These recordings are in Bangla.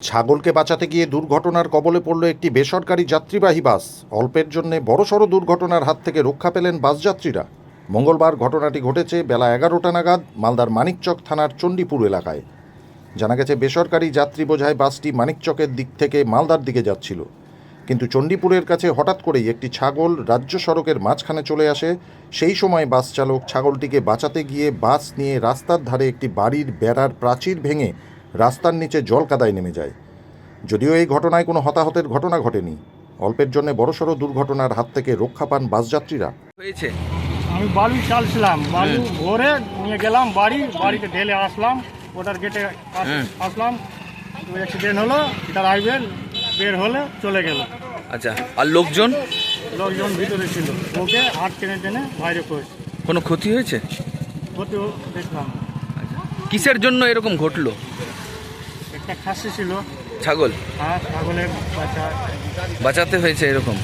ছাগলকে বাঁচাতে গিয়ে দুর্ঘটনার কবলে পড়ল একটি বেসরকারি যাত্রীবাহী বাস। অল্পের জন্য বড়সড় দুর্ঘটনার হাত থেকে রক্ষা পেলেন বাসযাত্রীরা। মঙ্গলবার ঘটনাটি ঘটেছে বেলা এগারোটা নাগাদ মালদার মানিকচক থানার চণ্ডীপুর এলাকায়। জানা গেছে, বেসরকারি যাত্রী বোঝায় বাসটি মানিকচকের দিক থেকে মালদার দিকে যাচ্ছিল। কিন্তু চণ্ডীপুরের কাছে হঠাৎ করেই একটি ছাগল রাজ্য সড়কের মাঝখানে চলে আসে। সেই সময় বাস চালক ছাগলটিকে বাঁচাতে গিয়ে বাস নিয়ে রাস্তার ধারে একটি বাড়ির বেড়ার প্রাচীর ভেঙে রাস্তার নিচে জল কাদায় নেমে যায়। যদিও এই ঘটনায় কোনো হতাহতের ঘটনা ঘটেনি অল্পের জন্য বড়সড় দুর্ঘটনার হাত থেকে রক্ষা পান বাসযাত্রীরা। হয়েছে? আমি বালু চালছিলাম বালু ভরে নিয়ে গেলাম বাড়ি বাড়িতে ঢেলে আসলাম ওটার গেটে আসলাম। অ্যাক্সিডেন্ট হলো ড্রাইভার বের হলে চলে গেল। আচ্ছা আর লোকজন? লোকজন ভিতরে ছিল ওকে হাত টেনে টেনে বাইরে করেছে। কোনো ক্ষতি হয়েছে? হতেও দেখলাম। কিসের জন্য এরকম ঘটলো? একটা খাসি ছিল। ছাগল? ছাগলের বাচ্চা। বাঁচাতে হয়েছে এরকম?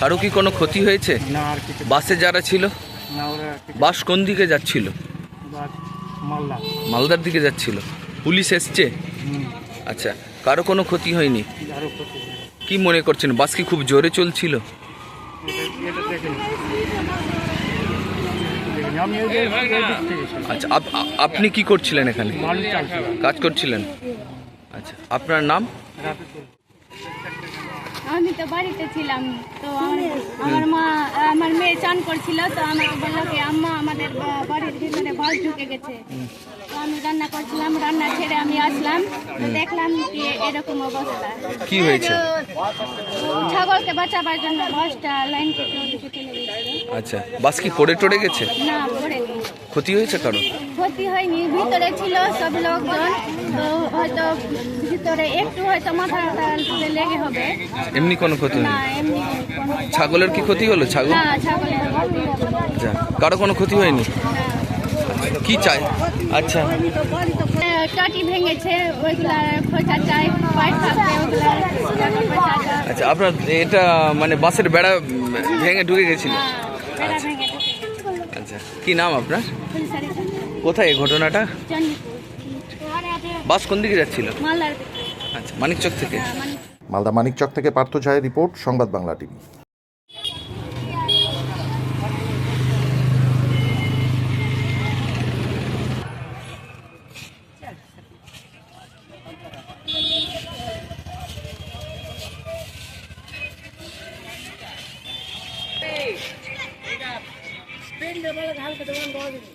কারও কি কোনো ক্ষতি হয়েছে? না আর কিছু বাসে যারা ছিল? না ওরা কিছু বাস কোন দিকে যাচ্ছিল? মালদার দিকে যাচ্ছিল? পুলিশ এসছে? হুম। আচ্ছা কারও কোনো ক্ষতি হয়নি? আরও ক্ষতি হলো। কি মনে করছেন বাস কি খুব জোরে চলছিল? এটা এটা দেখিনি। দেখিনি। আমি ওই যে- ওই দিক থেকে ছিলাম। আচ্ছা আপ- আ- আপনি কি করছিলেন এখানে? চালছিলাম। কাজ করছিলেন? আচ্ছা আপনার নাম? আমি তো বাড়িতে ছিলাম তো আমার মা আমার মেয়ে চান করছিল তো আমাকে বলল কি আম্মা আমাদের বাড়ির ভিতরে বাস ঢুকে গেছে। তো আমি রান্না করছিলাম রান্না ছেড়ে আমি আসলাম তো দেখলাম কি এরকম অবস্থা। কি হয়েছে? ছাগলকে বাঁচাবার জন্য বাসটা লাইন আচ্ছা বাস কি পড়ে টড়ে গেছে? না পড়েনি। ক্ষতি হয়েছে কারও? ক্ষতি হয়নি ভিতরে ছিল সব লোকজন তো হয়তো ভিতরে একটু হয়তো মাথা লেগে হবে। এমনি কোনো ক্ষতি না এমনি ছাগলের কি ক্ষতি হলো? ছাগল? না ছাগলের ক্ষতি হবে আচ্ছা কারও কোনো ক্ষতি হয়নি? কি চাই? আচ্ছা। টাটি ভেঙেছে ওইগুলা খোঁচা চাই পাইপ থাকবে ওইগুলা। আচ্ছা আপনার এটা মানে বাসের বেড়া ভেঙে ঢুকে গেছিল? হ্যাঁ। আচ্ছা কি নাম আপনার? কোথায় ঘটনাটা? বাস কোন দিকে যাচ্ছিল? আচ্ছা মানিকচক থেকে? মালদা মানিকচক থেকে Partha Jha report Sangbad Bangla TV. Spin the ball, halka.